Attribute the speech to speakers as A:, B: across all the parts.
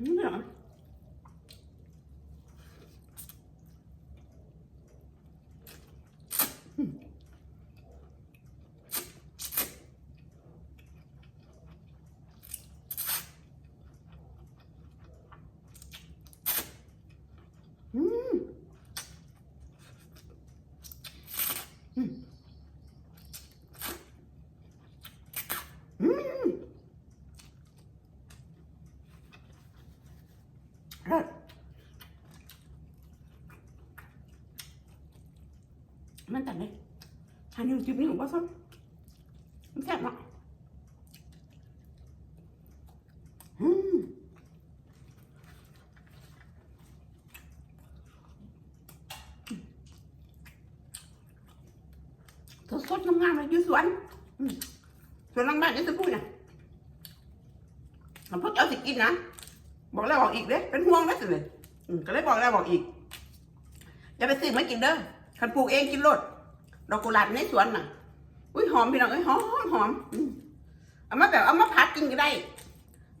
A: อืมเหรออืมอืมอืมเลิศมันแต่เลย ทานอยู่จิบนี่ของป้าส้มมันแซ่บเนาะอืมสดๆงามๆเลยอยู่สวนอืมสวนหลังบ้านนี่จะพูดนะมันพวกเจ้าสิกินนะบอกแล้วบอกอีกเด้เป็นห่วงนะสิเลยก็เลยบอกแล้วบอกอีกอย่าไปซื้อมากินเด้อคันปลูกเองกินรด ดอกกุหลาบในสวนน่ะ อุ้ยหอมพี่น้องเอ้ยหอมหอมอืมเอามาแบบเอามาพัดกินก็ได้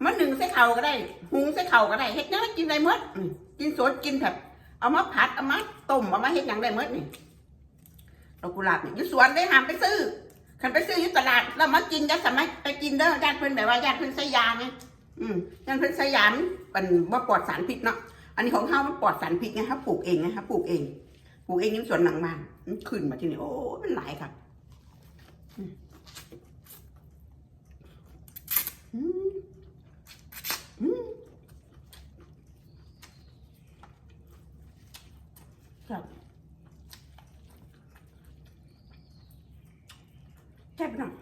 A: มาหนึ่งใส่เข่าก็ได้ หุงใส่เข่าก็ได้เฮ็ดยังกินได้หมดอืมกินสดกินแบบเอามาผัดเอามาต้มเอามาเฮ็ดยังได้หมดนี่ดอกกุหลาบนี่อยู่สวนได้หามไปซื้อคันไปซื้ออยู่ตลาดแล้วมากินก็สามารถไปกินเด้อญาติเพิ่อนแบบว่าญาติเพิ่อนใส่ยาไงอืมญาติเพิ่อนใส่ยามันเป็นว่าปลอดสารพิษเนาะอันนี้ของเฮามันปลอดสารพิษไงครับปลูกเองไงครับปลูกเอง ปลูกเองนี่สวนหลังบ้านมันขึ้นมาที่นี่โอ้มันหลายครับ อืมอืมครับแซ่บหน่อย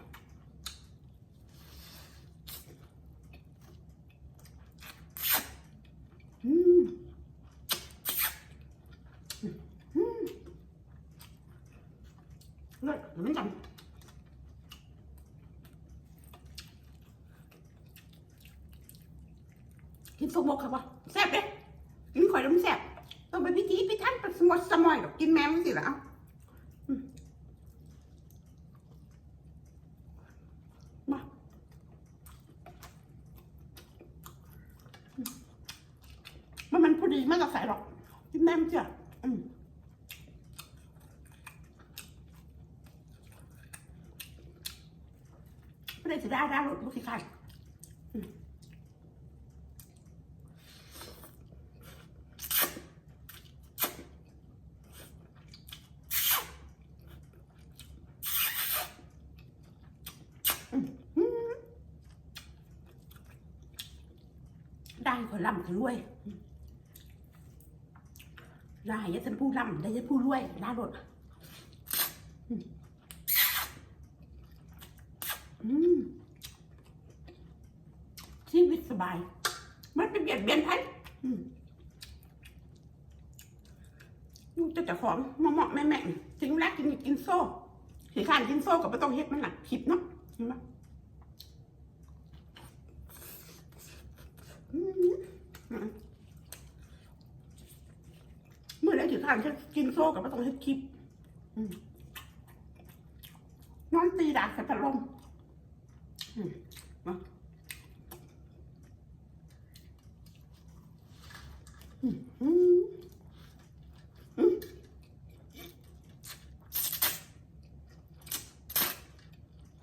A: อืมอืมเลิศเหมือนกัน กินสมกครับวะแซ่บเด้กินข่อยแล้วมันแซ่บต้องไปพิธีพิธันเป็นสมดสมอยดอกกินแม่มันสิละมามันมันพอดีไม่ต้องใส่หรอก กินแม่มันจ้ะอืมไม่ได้จะได้ได้หรอกลูกสิใคร ได้ คนร่ำคนรวยได้ยะฉันผู้ร่ำได้ยะผู้รวยได้หมดชีวิตสบาย มันเป็นเบียดเบียนใครอืมลูกเจะจะของมาเหมาะแม่แม่ๆสิ่งแรกกินกินโซ่สีข้านกินโซ่กับไม่ต้องเฮ็ดมันหนักผิดเนาะเห็นไหม เมื่อไรถือทานจะกินโซ่กับไม่ต้องให้คลิปนอนตีดาส่พัดลมอืมมาอืมอืมอืม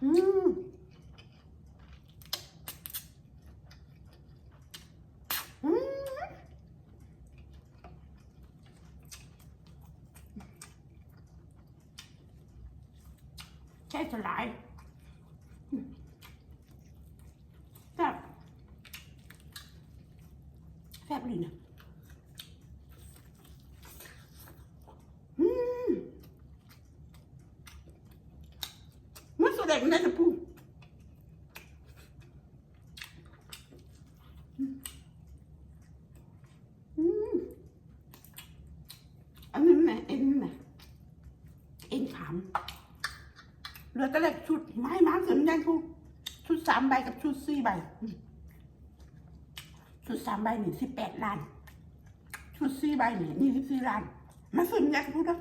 A: อืมอืม ใช่สลายแซ่บแซ่บเลยนะอืมมันสุดเด็ดมันได้จะพูดอืมอันนี้แม่เอ็นแม่เอ็นขาม เหลือแต่เล็กชุดไม้มาเสริมยังทุกชุดสามใบกับชุดสี่ใบ ชุดสามใบนี่สิบแปดล้าน ชุดสี่ใบนี่นี่สิบสี่ล้านมาเสริมยังทุกนะ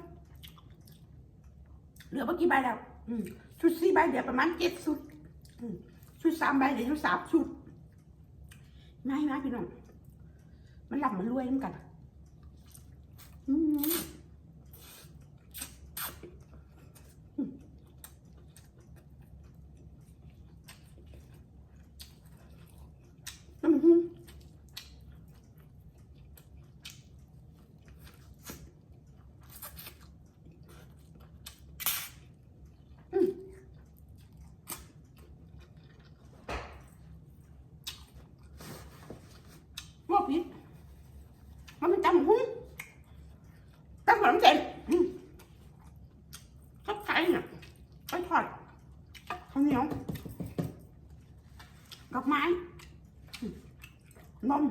A: เหลือเมื่อกี่ใบแล้วชุดสี่ใบเดี๋ยวประมาณเจ็ดชุดชุดสามใบเดี๋ยวชุดสามชุดไม่นะพี่น้องมันหลับมันรวยเหมือนกัน อืมอืมอืมว่าผิดมันเป็นจำหุ้นจำขนมเส้นอืมกับไก่น่ะไปทอดข้าวเหนียวดอกไม้อืม ม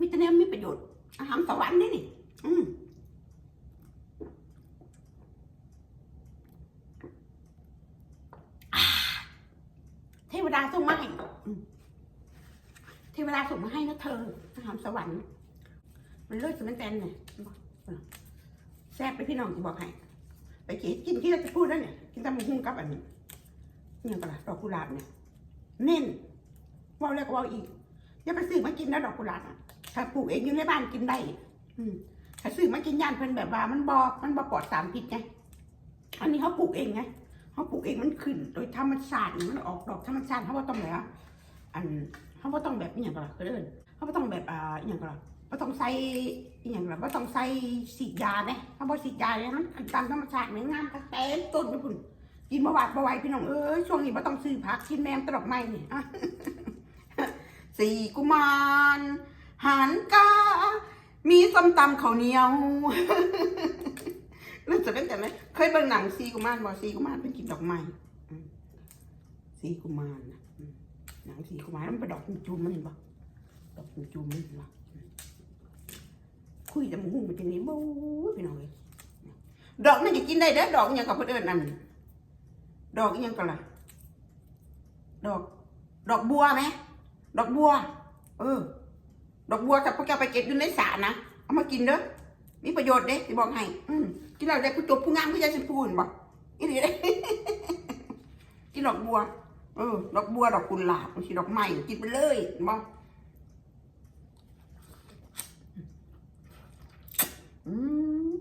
A: วิตามินมีประโยชน์ อาหารสวรรค์นี่นี่ อืมอ่เทวดาส่งมาให้เทวดาส่งมาให้นะเธอ อาหารสวรรค์ มันเลิศจะมันแตนเนี่ยแซ่บไปพี่น้องจะบอกให้ไปกินกินที่เราจะพูดแล้วเนี่ย กินตำบักหุ่งกับอันนี้เนี่ยก็ล่ะดอกกุหลาบเนี่ย เน้น ว่าแล้วก็ว่าอีกอย่าไปซื้อมากินนะดอกกุหลาบอะถ้าปลูกเองอยู่ในบ้านกินได้ อืมถ้าซื้อมากินย่านเพิ่นแบบว่ามันบอมันบอปลอดสารพิษไงอันนี้เขาปลูกเองไงเขาปลูกเองมันขึ้น โดยธรรมชาติมันออกดอกธรรมชาติเขาว่าต้องแบบว่าอันเขาว่าต้องแบบอหย่างก็ล่ะก็เดินเขาว่าต้องแบบอ่าอหย่างก็ล่ะว่าต้องใส่อหย่างก็ล่ะว่าต้องใส่สีดยาไหมเขาบอกสีดยาเนี่ยมันขึ้นตามธรรมชาติไม่งามก็เต็มต้นไปพุ่นกินบะหวาดบะไหวพี่น้องเอ้ยช่วงนี้ว่าต้องซื้อผักกินแมมตลอดไม่นี่อะ สี่กุมารหันกา มีส้มตำข้าวเหนียวรู้สึกกันแต่ไหมเคยเบิ่งหนังซีกุมารบอกซีกุมารเป็นกินดอกไม้อืมซีกุมารนะหนังซีกุมารมันเป็นดอกจูมๆมันเห็นปะดอกจูมๆมันเห็นปะคุยแต่หมูหูมันจะนี้บู๊พี่น้องเลยดอกนั่นจะกินได้เด้อดอกอหยังกับเพื่อนนั่นดอกอหยังก็ล่ะดอก ดอกบัวไหม ดอกบัว เออ ดอกบัวกับพวกแกไปเก็บอยู่ในสระนะ เอามากินเด้อ มีประโยชน์เด้ที่บอกให้ อืมกินแล้วได้ผู้จบผู้งามผู้ยายชมพูนบอกอีนี่เด้กินดอกบัว เออ ดอกบัวดอกกุหลาบบางทีดอกไม้กินไปเลยบอกอืม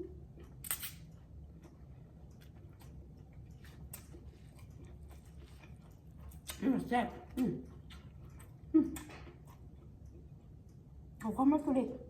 A: อืมแซ่บอืมอืม เ